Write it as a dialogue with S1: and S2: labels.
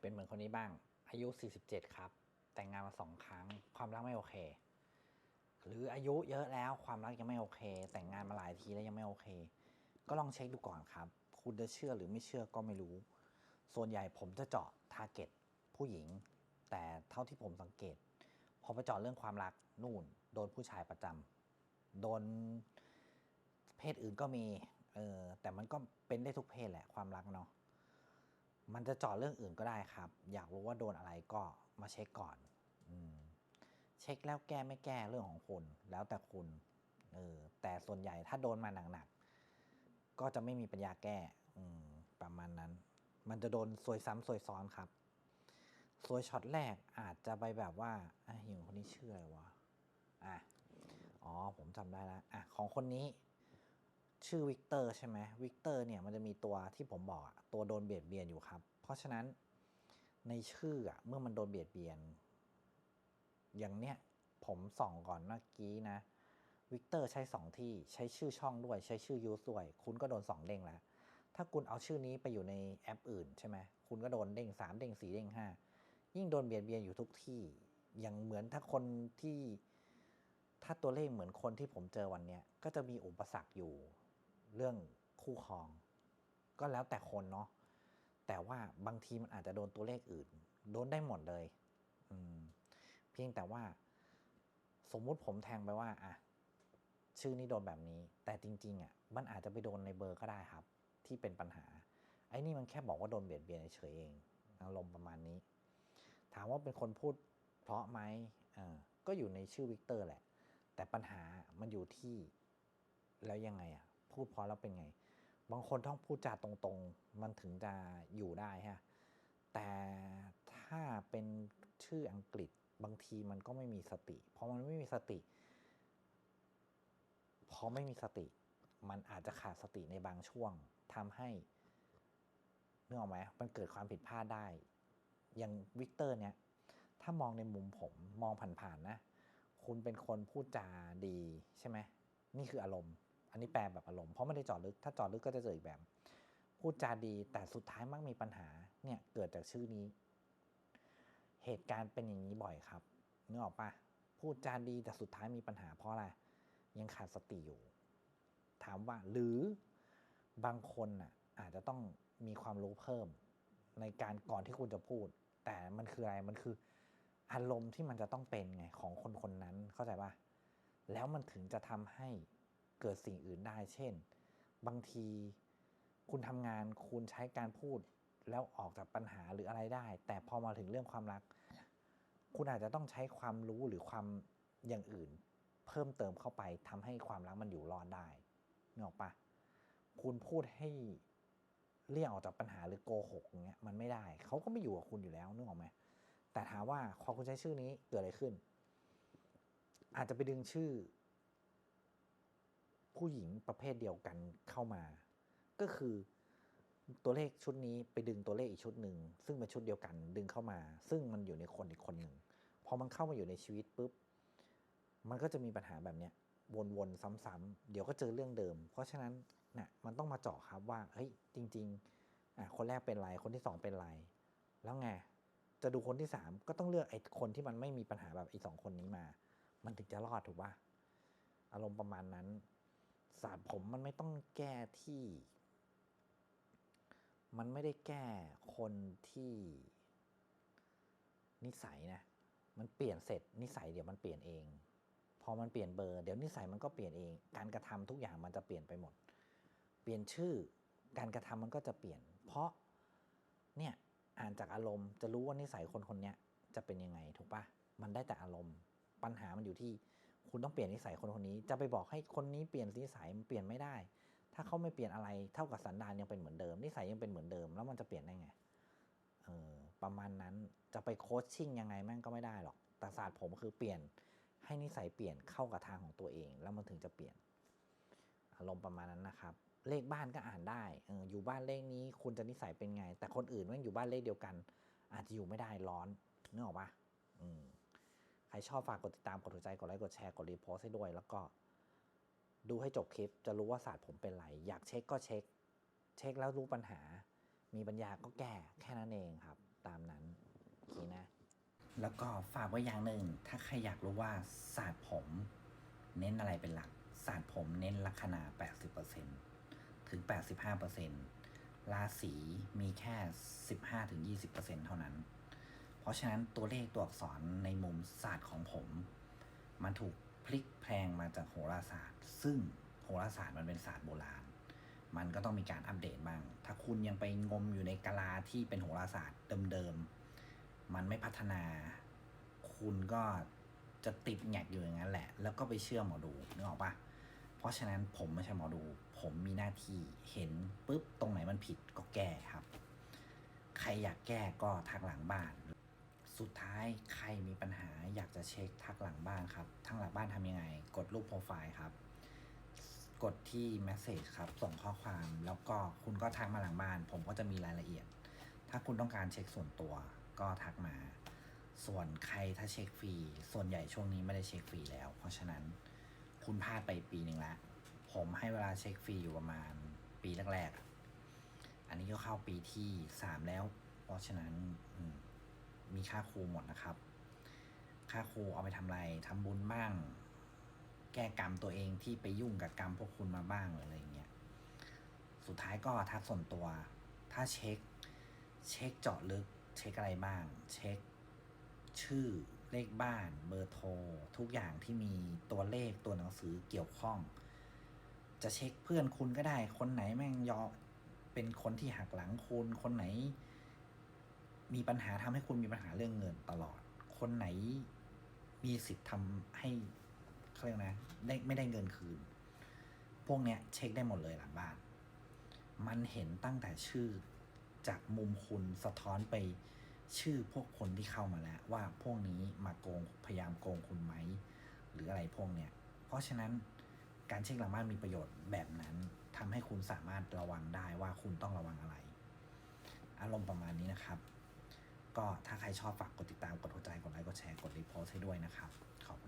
S1: เป็นเหมือนคนนี้บ้าง อายุ 47 ครับ แต่งงานมาสองครั้ง ความรักไม่โอเค หรืออายุเยอะแล้วความรักยังไม่โอเค แต่งงานมาหลายทีแล้วยังไม่โอเค ก็ลองเช็คดูก่อนครับ คุณจะเชื่อหรือไม่เชื่อก็ไม่รู้ ส่วนใหญ่ผมจะเจาะทาร์เก็ตผู้หญิง แต่เท่าที่ผมสังเกต พอไปเจาะเรื่องความรักนู่น โดนผู้ชายประจำโดนเพศอื่นก็มีเออแต่มันก็เป็นได้ทุกเพศแหละความรักเนาะ มันจะเจาะเรื่องอื่นก็ได้ครับ อยากรู้ว่าโดนอะไรก็มาเช็คก่อนอืมเช็คแล้วแก้ไม่แก้เรื่องของคุณ แล้วแต่คุณเออแต่ส่วนใหญ่ถ้าโดนมาหนักๆก็จะไม่มีปัญญาแก้อืมประมาณนั้น มันจะโดนซวยซ้ำซวยซ้อนครับซวยช็อตแรกอาจจะไปแบบว่าอะหิวคนนี้ชื่ออะไรวะอะอ๋อผมจำได้แล้วอะของคนนี้ ชื่อวิกเตอร์ใช่ไหมวิกเตอร์เนี่ยมันจะมีตัวที่ผมบอกตัวโดนเบียดเบียนอยู่ครับ เพราะฉะนั้นในชื่ออะเมื่อมันโดนเบียดเบียน อย่างเนี้ยผมส่องก่อนเมื่อกี้นะวิกเตอร์ใช้สองที่ใช้ชื่อช่องด้วยใช้ชื่อยูสด้วย คุณก็โดนสองเด้งแล้วถ้าคุณเอาชื่อนี้ไปอยู่ในแอปอื่นใช่ไหมคุณก็โดนเด้งสามเด้งสี่เด้งห้ายิ่งโดนเบียดเบียนอยู่ทุกที่ อย่างเหมือนถ้าคนที่ถ้าตัวเลขเหมือนคนที่ผมเจอวันนี้ก็จะมีอุปสรรคอยู่ เรื่องคู่ครอง ก็แล้วแต่คนเนาะแต่ว่าบางทีมันอาจจะโดนตัวเลขอื่น โดนได้หมดเลยเพียงแต่ว่า สมมุติผมแทงไปว่าอะชื่อนี้โดนแบบนี้ แต่จริง ๆอะมันอาจจะไปโดนในเบอร์ก็ได้ครับ ที่เป็นปัญหา ไอ้นี่มันแค่บอกว่าโดนเบียดเบียนเฉยเองอารมณ์ประมาณนี้ ถามว่าเป็นคนพูดเพราะไหมก็อยู่ในชื่อวิกเตอร์แหละ แต่ปัญหามันอยู่ที่ แล้วยังไงอะ พูดพราะแล้วเป็นไง บางคนต้องพูดจาตรงๆ มันถึงจะอยู่ได้ฮะแต่ถ้าเป็นชื่ออังกฤษบางทีมันก็ไม่มีสติ เพราะมันไม่มีสติ พอไม่มีสติ มันอาจจะขาดสติในบางช่วงทำให้นึกออกไหมมันเกิดความผิดพลาดได้ อย่างวิกเตอร์เนี่ย ถ้ามองในมุมผมมองผ่านๆนะ คุณเป็นคนพูดจาดีใช่ไหม นี่คืออารมณ์ อันนี้แปลแบบอารมณ์เพราะไม่ได้จอดลึก ถ้าจอดลึกก็จะเจออีกแบบ พูดจาดีแต่สุดท้ายมักมีปัญหาเนี่ยเกิดจากชื่อนี้ เหตุการณ์เป็นอย่างนี้บ่อยครับนึกออกปะพูดจาดีแต่สุดท้ายมีปัญหาเพราะอะไรยังขาดสติอยู่ ถามว่าหรือบางคนน่ะอาจจะต้องมีความรู้เพิ่มในการก่อนที่คุณจะพูด แต่มันคืออะไรมันคืออารมณ์ที่มันจะต้องเป็นไงของคนคนนั้นเข้าใจปะแล้วมันถึงจะทำให้ เกิดสิ่งอื่นได้ เช่น บางทีคุณทำงานคุณใช้การพูดแล้วออกจากปัญหาหรืออะไรได้ แต่พอมาถึงเรื่องความรัก คุณอาจจะต้องใช้ความรู้หรือความอย่างอื่น เพิ่มเติมเข้าไปทำให้ความรักมันอยู่รอดได้นึกออกปะคุณพูดให้เลี่ยงออกจากปัญหาหรือโกหกอย่างเงี้ยมันไม่ได้ เขาก็ไม่อยู่กับคุณอยู่แล้วนึกออกไหมแต่ถามว่าพอคุณใช้ชื่อนี้เกิดอะไรขึ้น อาจจะไปดึงชื่อ ผู้หญิงประเภทเดียวกันเข้ามา ก็คือตัวเลขชุดนี้ไปดึงตัวเลขอีกชุดหนึ่งซึ่งเป็นชุดเดียวกันดึงเข้ามา ซึ่งมันอยู่ในคนอีกคนหนึ่งพอมันเข้ามาอยู่ในชีวิตปุ๊บมันก็จะมีปัญหาแบบเนี้ยวนๆซ้ำๆเดี๋ยวก็เจอเรื่องเดิม เพราะฉะนั้นนะ่ะมันต้องมาเจาะครับว่าเฮ้ยจริงๆอะคนแรกเป็นไรคนที่สองเป็นไรแล้วไงจะดูคนที่สามก็ต้องเลือกไอ้คนที่มันไม่มีปัญหาแบบไอ้สองคนนี้มา มันถึงจะรอดถูกป่ะอารมณ์ประมาณนั้น สตร์ผมมันไม่ต้องแก้ที่ มันไม่ได้แก้คนที่นิสัยนะ มันเปลี่ยนเสร็จนิสัยเดี๋ยวมันเปลี่ยนเอง พอมันเปลี่ยนเบอร์เดี๋ยวนิสัยมันก็เปลี่ยนเอง การกระทำทุกอย่างมันจะเปลี่ยนไปหมด เปลี่ยนชื่อ การกระทำมันก็จะเปลี่ยน เพราะเนี่ยอ่านจากอารมณ์จะรู้ว่านิสัยคนคนนี้จะเป็นยังไงถูกปะมันได้แต่อารมณ์ ปัญหามันอยู่ที่ คุณต้องเปลี่ยนนิสัยคนคนนี้ จะไปบอกให้คนนี้เปลี่ยนนิสัยมันเปลี่ยนไม่ได้ ถ้าเขาไม่เปลี่ยนอะไรเท่ากับสันดานยังเป็นเหมือนเดิม นิสัยยังเป็นเหมือนเดิม แล้วมันจะเปลี่ยนได้ไงเออประมาณนั้นจะไปโคชชิ่งยังไงแม่งก็ไม่ได้หรอกแต่ศาสตร์ผมคือเปลี่ยนให้นิสัยเปลี่ยนเข้ากับทางของตัวเอง แล้วมันถึงจะเปลี่ยน อารมณ์ประมาณนั้นนะครับ เลขบ้านก็อ่านได้เอออยู่บ้านเลขนี้คุณจะนิสัยเป็นไง แต่คนอื่นแม่งอยู่บ้านเลขเดียวกัน อาจจะอยู่ไม่ได้ร้อนนึกออกปะอืม ใครชอบฝากกดติดตามกดหัวใจกดไลค์กดแชร์กดรีโพสให้ด้วย แล้วก็ดูให้จบคลิปจะรู้ว่าศาสตร์ผมเป็นไร อยากเช็คก็เช็ค เช็คแล้วรู้ปัญหา มีปัญญาก็แก้แค่นั้นเองครับ ตามนั้นแล้วก็ฝากไว้อย่างหนึ่ง ถ้าใครอยากรู้ว่าศาสตร์ผม เน้นอะไรเป็นหลักศาสตร์ผมเน้นลัคนา 80%ถึง 85%ราศีมีแค่ 15-20%เท่านั้น ราะฉะนั้นตัวเลขตัวอักษรในมุมศาสตร์ของผม มันถูกพลิกแพลงมาจากโหราศาสตร์ ซึ่งโหราศาสตร์มันเป็นศาสตร์โบราณ มันก็ต้องมีการอัปเดตบ้าง ถ้าคุณยังไปงมอยู่ในกาลาที่เป็นโหราศาสตร์เดิมๆ มันไม่พัฒนา คุณก็จะติดแงกอยู่อย่างนั้นแหละ แล้วก็ไปเชื่อหมอดูนึกออกปะเพราะฉะนั้นผมไม่ใช่หมอดู ผมมีหน้าที่เห็นปุ๊บตรงไหนมันผิดก็แก้ครับ ใครอยากแก้ก็ทักหลังบ้าน สุดท้ายใครมีปัญหาอยากจะเช็คทักหลังบ้านครับทักหลังบ้านทำยังไง กดรูปโปรไฟล์ครับ กดที่ Message ครับ ส่งข้อความแล้วก็คุณก็ทักมาหลังบ้าน ผมก็จะมีรายละเอียด ถ้าคุณต้องการเช็คส่วนตัวก็ทักมา ส่วนใครถ้าเช็คฟรี ส่วนใหญ่ช่วงนี้ไม่ได้เช็คฟรีแล้ว เพราะฉะนั้นคุณพลาดไปปีหนึ่งละ ผมให้เวลาเช็คฟรีอยู่ประมาณปีแรกๆ อันนี้ก็เข้าปีที่สามแล้ว เพราะฉะนั้นอืม มีค่าครูหมดนะครับ ค่าครูเอาไปทำอะไรทำบุญบ้าง แก้กรรมตัวเองที่ไปยุ่งกับกรรมพวกคุณมาบ้างหรืออะไรเงี้ย สุดท้ายก็ทักส่วนตัว ถ้าเช็ค เช็คเจาะลึก เช็คอะไรบ้าง เช็ค ชื่อ เลขบ้าน เบอร์โทร ทุกอย่างที่มีตัวเลขตัวหนังสือเกี่ยวข้อง จะเช็คเพื่อนคุณก็ได้ คนไหนแม่งยอเป็นคนที่หักหลังคุณ คนไหน มีปัญหาทำให้คุณมีปัญหาเรื่องเงินตลอด คนไหนมีสิทธิ์ทำให้เขาเรียกนะได้ไม่ได้เงินคืน พวกเนี้ยเช็คได้หมดเลยหลังบ้าน มันเห็นตั้งแต่ชื่อจากมุมคุณสะท้อนไปชื่อพวกคนที่เข้ามาแล้ว ว่าพวกนี้มาโกงพยายามโกงคุณไหม หรืออะไรพวกเนี้ย เพราะฉะนั้นการเช็คหลังบ้านมีประโยชน์แบบนั้นทำให้คุณสามารถระวังได้ว่าคุณต้องระวังอะไร อารมณ์ประมาณนี้นะครับ ก็ถ้าใครชอบฝากกดติดตามกดหัวใจกดไลค์กดแชร์กดรีโพสให้ด้วยนะครับขอบคุณ